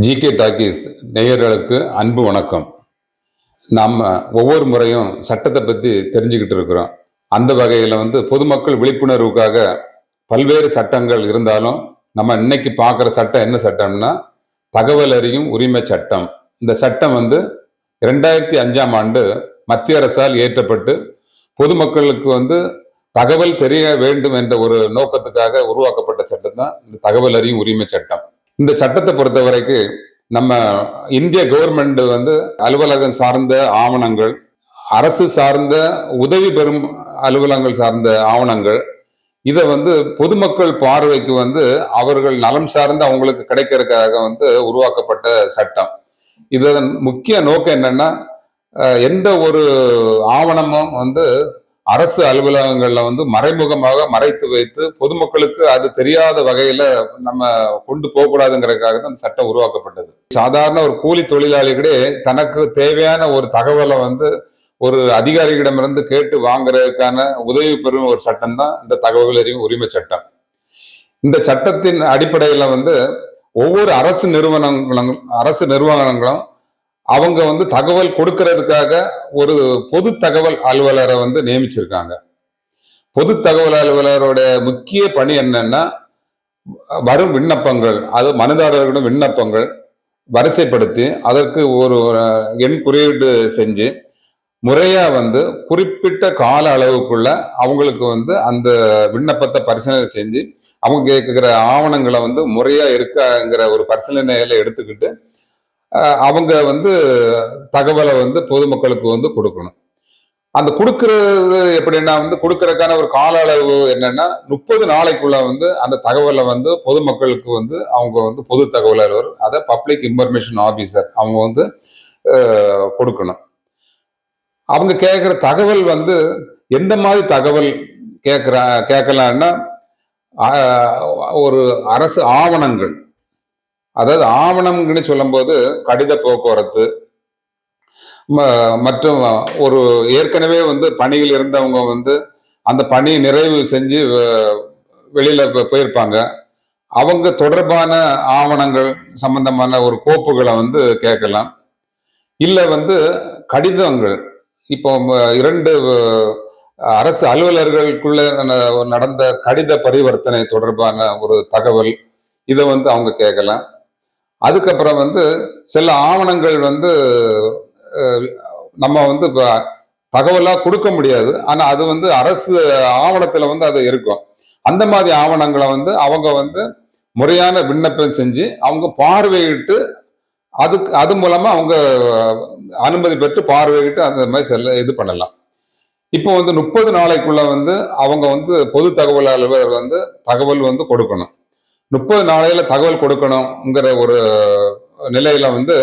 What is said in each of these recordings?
GK talkies நேயர்களுக்கு அன்பு வணக்கம். நாம் ஒவ்வொரு முறையும் சட்டத்தை பற்றி தெரிஞ்சுக்கிட்டு இருக்கிறோம். அந்த வகையில் வந்து பொதுமக்கள் விழிப்புணர்வுக்காக பல்வேறு சட்டங்கள் இருந்தாலும் நம்ம இன்னைக்கு பார்க்குற சட்டம் என்ன சட்டம்னா தகவல் அறியும் உரிமை சட்டம். இந்த சட்டம் வந்து ரெண்டாயிரத்தி அஞ்சாம் ஆண்டு மத்திய அரசால் இயற்றப்பட்டு பொதுமக்களுக்கு வந்து தகவல் தெரிய வேண்டும் என்ற ஒரு நோக்கத்துக்காக உருவாக்கப்பட்ட சட்டம் தான் இந்த தகவல் அறியும் உரிமை சட்டம். இந்த சட்டத்தை பொறுத்த வரைக்கும் நம்ம இந்திய கவர்மெண்ட் வந்து அலுவலகம் சார்ந்த ஆவணங்கள் அரசு சார்ந்த உதவி பெறும் அலுவலகங்கள் சார்ந்த ஆவணங்கள் இதை வந்து பொதுமக்கள் பார்வைக்கு வந்து அவர்கள் நலம் சார்ந்து அவங்களுக்கு கிடைக்கிறதுக்காக வந்து உருவாக்கப்பட்ட சட்டம். இதன் முக்கிய நோக்கம் என்னன்னா எந்த ஒரு ஆவணமும் வந்து அரசு அலுவலகங்களில் வந்து மறைமுகமாக மறைத்து வைத்து பொதுமக்களுக்கு அது தெரியாத வகையில நம்ம கொண்டு போகக்கூடாதுங்கிறதுக்காக தான் அந்த சட்டம் உருவாக்கப்பட்டது. சாதாரண ஒரு கூலி தொழிலாளி கூட தனக்கு தேவையான ஒரு தகவலை வந்து ஒரு அதிகாரிகளிடமிருந்து கேட்டு வாங்குறதுக்கான உதவி பெறும் ஒரு சட்டம் தான் இந்த தகவல் அறியும் உரிமை சட்டம். இந்த சட்டத்தின் அடிப்படையில வந்து ஒவ்வொரு அரசு நிறுவனங்களும் அரசு நிறுவனங்களும் அவங்க வந்து தகவல் கொடுக்கறதுக்காக ஒரு பொது தகவல் அலுவலரை வந்து நியமிச்சிருக்காங்க. பொது தகவல் அலுவலரோட முக்கிய பணி என்னன்னா வரும் விண்ணப்பங்கள் அது மனுதாரர்களிடம் விண்ணப்பங்கள் வரிசைப்படுத்தி அதற்கு ஒரு எண் குறியீடு செஞ்சு முறையா வந்து குறிப்பிட்ட கால அளவுக்குள்ள அவங்களுக்கு வந்து அந்த விண்ணப்பத்தை பரிசீலனை செஞ்சு அவங்க கேட்குற ஆவணங்களை வந்து முறையா இருக்காங்கிற ஒரு பரிசீலனைகளை எடுத்துக்கிட்டு அவங்க வந்து தகவலை வந்து பொதுமக்களுக்கு வந்து கொடுக்கணும். அந்த கொடுக்கறது எப்படின்னா வந்து கொடுக்கறதுக்கான ஒரு கால அளவு என்னன்னா முப்பது நாளைக்குள்ள வந்து அந்த தகவலை வந்து பொதுமக்களுக்கு வந்து அவங்க வந்து பொது தகவலர் அதை பப்ளிக் இன்ஃபர்மேஷன் ஆபீசர் அவங்க வந்து கொடுக்கணும். அவங்க கேட்குற தகவல் வந்து எந்த மாதிரி தகவல் கேட்குற கேட்கலான்னா ஒரு அரசு ஆவணங்கள் அதாவது ஆவணம்னு சொல்லும்போது கடித போக்குவரத்து ம- மற்றும் ஒரு ஏற்கனவே வந்து பணியில் இருந்தவங்க வந்து அந்த பணி நிறைவு செஞ்சு வெ- வெளியில போயிருப்பாங்க. அவங்க தொடர்பான ஆவணங்கள் சம்பந்தமான ஒரு கோப்புகளை வந்து கேட்கலாம். இல்லை வந்து கடிதங்கள். இப்போ இரண்டு அரசு அலுவலர்களுக்குள்ள ந- நடந்த கடித பரிவர்த்தனை தொடர்பான ஒரு தகவல் இதை வந்து அவங்க கேட்கலாம். அதுக்கப்புறம் வந்து சில ஆவணங்கள் வந்து நம்ம வந்து இப்போ தகவலாக கொடுக்க முடியாது. ஆனால் அது வந்து அரசு ஆவணத்தில் வந்து அது இருக்கும். அந்த மாதிரி ஆவணங்களை வந்து அவங்க வந்து முறையான விண்ணப்பம் செஞ்சு அவங்க பார்வையிட்டு அதுக்கு அது மூலமாக அவங்க அனுமதி பெற்று பார்வையிட்டு அந்த மாதிரி செல்ல இது பண்ணலாம். இப்போ வந்து முப்பது நாளைக்குள்ள வந்து அவங்க வந்து பொது தகவல் அலுவலர் வந்து தகவல் வந்து கொடுக்கணும். முப்பது நாளையில தகவல் கொடுக்கணுங்கிற ஒரு நிலையில வந்து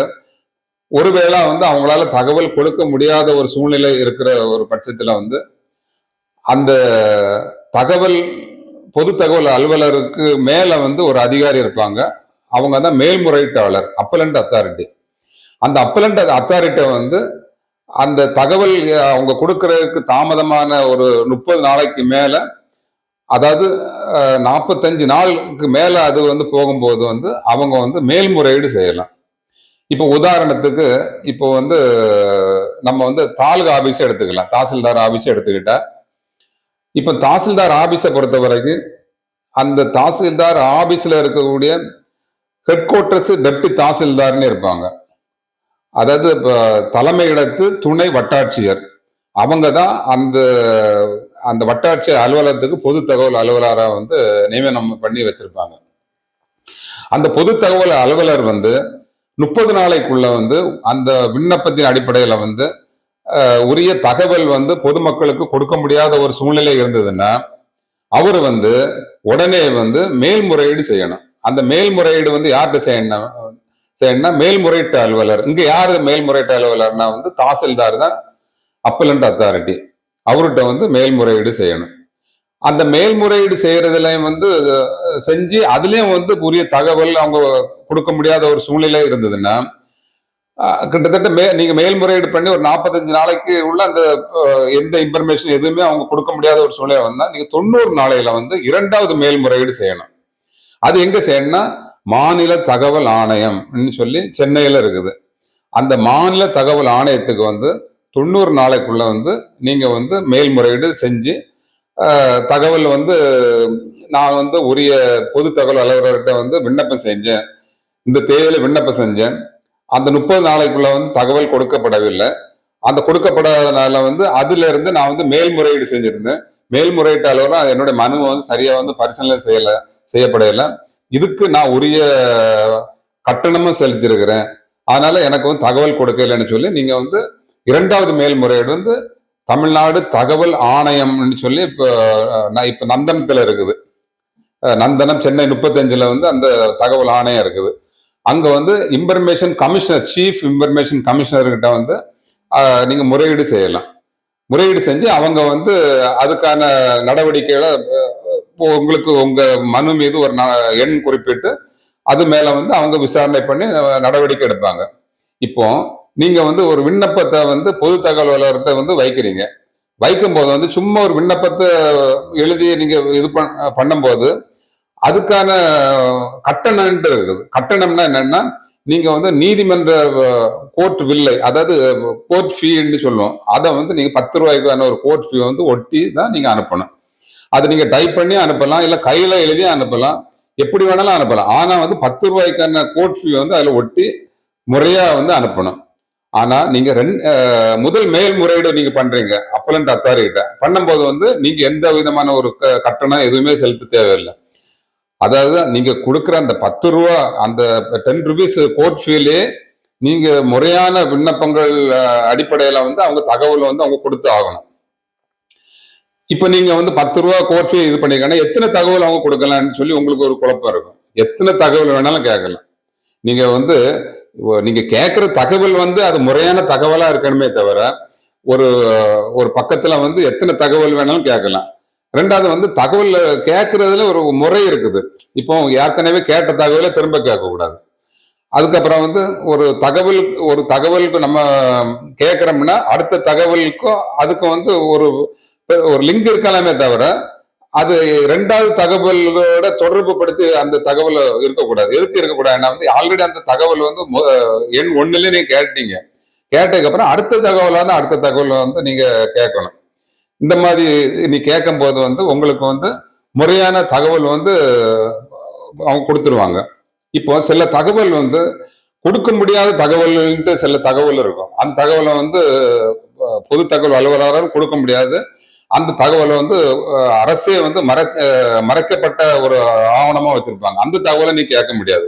ஒருவேளை வந்து அவங்களால தகவல் கொடுக்க முடியாத ஒரு சூழ்நிலை இருக்கிற ஒரு பட்சத்துல வந்து அந்த தகவல் பொது தகவல் அலுவலருக்கு மேல வந்து ஒரு அதிகாரி இருப்பாங்க. அவங்க தான் மேல்முறையீட்டாளர் அப்பலண்ட் அத்தாரிட்டி அந்த அப்பலண்ட் அத்தாரிட்டியை வந்து அந்த தகவல் அவங்க கொடுக்கறதுக்கு தாமதமான ஒரு முப்பது நாளைக்கு மேலே அதாவது நாற்பத்தஞ்சு நாளுக்கு மேலே அது வந்து போகும்போது வந்து அவங்க வந்து மேல்முறையீடு செய்யலாம். இப்போ உதாரணத்துக்கு இப்போ வந்து நம்ம வந்து தாலுகா ஆஃபீஸை எடுத்துக்கலாம். தாசில்தார் ஆஃபீஸை எடுத்துக்கிட்டா இப்போ தாசில்தார் ஆபீஸை பொறுத்த வரைக்கும் அந்த தாசில்தார் ஆஃபீஸில் இருக்கக்கூடிய ஹெட் குவார்ட்டர்ஸ் டெப்டி தாசில்தார்னு இருப்பாங்க. அதாவது இப்போ தலைமையிடத்து துணை வட்டாட்சியர். அவங்க தான் அந்த அந்த வட்டாட்சியர் அலுவலகத்துக்கு பொது தகவல் அலுவலராக வந்து நியமனம் பண்ணி வச்சிருப்பாங்க. அந்த பொது தகவல் அலுவலர் வந்து முப்பது நாளைக்குள்ள வந்து அந்த விண்ணப்பத்தின் அடிப்படையில வந்து உரிய தகவல் வந்து பொதுமக்களுக்கு கொடுக்க முடியாத ஒரு சூழ்நிலை இருந்ததுன்னா அவர் வந்து உடனே வந்து மேல்முறையீடு செய்யணும். அந்த மேல்முறையீடு வந்து யார்கிட்ட செய்யணும் செய்யணும்னா மேல்முறையீட்டு அலுவலர். இங்க யார் மேல்முறையீட்டு அலுவலர்னா வந்து தாசில்தார் தான் அப்பலண்ட் அத்தாரிட்டி. அவர்கிட்ட வந்து மேல்முறையீடு செய்யணும். அந்த மேல்முறையீடு செய்யறதுலயும் வந்து செஞ்சு அதுலயும் வந்து உரிய தகவல் அவங்க கொடுக்க முடியாத ஒரு சூழ்நிலை இருந்ததுன்னா கிட்டத்தட்ட மே நீங்க மேல்முறையீடு பண்ணி ஒரு நாற்பத்தஞ்சு நாளைக்கு உள்ள அந்த எந்த இன்ஃபர்மேஷன் எதுவுமே அவங்க கொடுக்க முடியாத ஒரு சூழ்நிலை வந்தா நீங்க தொண்ணூறு நாளையில வந்து இரண்டாவது மேல்முறையீடு செய்யணும். அது எங்க செய்யணும்னா மாநில தகவல் ஆணையம்னு சொல்லி சென்னையில இருக்குது. அந்த மாநில தகவல் ஆணையத்துக்கு வந்து தொண்ணூறு நாளைக்குள்ள வந்து நீங்கள் வந்து மேல்முறையீடு செஞ்சு தகவல் வந்து நான் வந்து உரிய பொது தகவல் அலுவலர்கிட்ட வந்து விண்ணப்பம் செஞ்சேன். இந்த தேதியில விண்ணப்பம் செஞ்சேன். அந்த முப்பது நாளைக்குள்ள வந்து தகவல் கொடுக்கப்படவில்லை. அந்த கொடுக்கப்படாதனால வந்து அதுலேருந்து நான் வந்து மேல்முறையீடு செஞ்சுருந்தேன். மேல்முறையீட்டு அலுவலர் என்னுடைய மனுவை வந்து சரியாக வந்து பரிசீலனை செய்யல செய்யப்படலை இதுக்கு நான் உரிய கட்டணமும் செலுத்தியிருக்கிறேன். அதனால எனக்கு வந்து தகவல் கொடுக்கலன்னு சொல்லி நீங்கள் வந்து இரண்டாவது மேல்முறையீடு வந்து தமிழ்நாடு தகவல் ஆணையம்னு சொல்லி இப்போ நான் இப்போ நந்தனத்தில் இருக்குது. நந்தனம் சென்னை முப்பத்தஞ்சில் வந்து அந்த தகவல் ஆணையம் இருக்குது. அங்கே வந்து இன்ஃபர்மேஷன் கமிஷனர் சீஃப் இன்ஃபர்மேஷன் கமிஷனர்கிட்ட வந்து நீங்கள் முறையீடு செய்யலாம். முறையீடு செஞ்சு அவங்க வந்து அதுக்கான நடவடிக்கைகளை இப்போ உங்களுக்கு உங்கள் மனு மீது ஒரு எண் குறிப்பிட்டு அது மேலே வந்து அவங்க விசாரணை பண்ணி நடவடிக்கை எடுப்பாங்க. இப்போ நீங்க வந்து ஒரு விண்ணப்பத்தை வந்து பொது தகவல் வந்து வைக்கிறீங்க. வைக்கும் போது வந்து சும்மா ஒரு விண்ணப்பத்தை எழுதி நீங்க இது பண்ணும்போது அதுக்கான கட்டணம்ன்ட்டு இருக்குது. கட்டணம்னா என்னன்னா நீங்க வந்து நீதிமன்ற கோர்ட் வில்லை அதாவது கோர்ட் ஃபீன்னு சொல்லுவோம். அதை வந்து நீங்க பத்து ரூபாய்க்கான ஒரு கோர்ட் ஃபீ வந்து ஒட்டி தான் நீங்க அனுப்பணும். அது நீங்க டைப் பண்ணி அனுப்பலாம் இல்லை கையில எழுதி அனுப்பலாம். எப்படி வேணாலும் அனுப்பலாம். ஆனா வந்து பத்து ரூபாய்க்கான கோர்ட் ஃபீ வந்து அதில் ஒட்டி முறையா வந்து அனுப்பணும். ஆனா நீங்க ரெண்டு முதல் மேல்முறையீடு நீங்க பண்றீங்க. அப்பலண்ட் அத்தாரிட்ட பண்ணும்போது வந்து நீங்க எந்த விதமான ஒரு க- கட்டணம் எதுவுமே செலுத்த தேவையில்லை. அதாவது நீங்க கொடுக்குற அந்த பத்து ரூபா அந்த டென் ருபீஸ் கோர்ட் ஃபீலே நீங்க முறையான விண்ணப்பங்கள் அடிப்படையில வந்து அவங்க தகவல் வந்து அவங்க கொடுத்து ஆகணும். இப்ப நீங்க வந்து பத்து ரூபா கோர்ட் ஃபீ இது பண்ணிருக்காங்கன்னா எத்தனை தகவல் அவங்க கொடுக்கலாம்னு சொல்லி உங்களுக்கு ஒரு குழப்பம் இருக்கும். எத்தனை தகவல் வேணாலும் கேட்கலாம். நீங்க வந்து நீங்க கேட்குற தகவல் வந்து அது முறையான தகவலா இருக்கணுமே தவிர ஒரு ஒரு பக்கத்துல வந்து எத்தனை தகவல் வேணாலும் கேட்கலாம். ரெண்டாவது வந்து தகவல் கேட்கறதுல ஒரு முறை இருக்குது. இப்போ ஏற்கனவே கேட்ட தகவலை திரும்ப கேட்கக்கூடாது. அதுக்கப்புறம் வந்து ஒரு தகவல் ஒரு தகவலுக்கு நம்ம கேட்குறோம்னா அடுத்த தகவலுக்கும் அதுக்கும் வந்து ஒரு ஒரு லிங்க் இருக்கலாமே தவிர அது ரெண்டாவது தகவலோட தொடர்பு படுத்தி அந்த தகவல் இருக்கக்கூடாது. எதுக்கு இருக்கக்கூடாதுன்னா வந்து ஆல்ரெடி அந்த தகவல் வந்து எண் ஒண்ணுல நீங்க கேட்டீங்க. கேட்டதுக்கு அப்புறம் அடுத்த தகவலாக தான் அடுத்த தகவல் வந்து நீங்க கேட்கணும். இந்த மாதிரி நீ கேட்கும் போது வந்து உங்களுக்கு வந்து முறையான தகவல் வந்து அவங்க கொடுத்துருவாங்க. இப்போ சில தகவல் வந்து கொடுக்க முடியாத தகவல்ன்ட்டு சில தகவல் இருக்கும். அந்த தகவலை வந்து பொது தகவல் அலுவலரால் கொடுக்க முடியாது. அந்த தகவலை வந்து அரசே வந்து மறை மறைக்கப்பட்ட ஒரு ஆவணமா வச்சிருப்பாங்க. அந்த தகவலை நீ கேட்க முடியாது.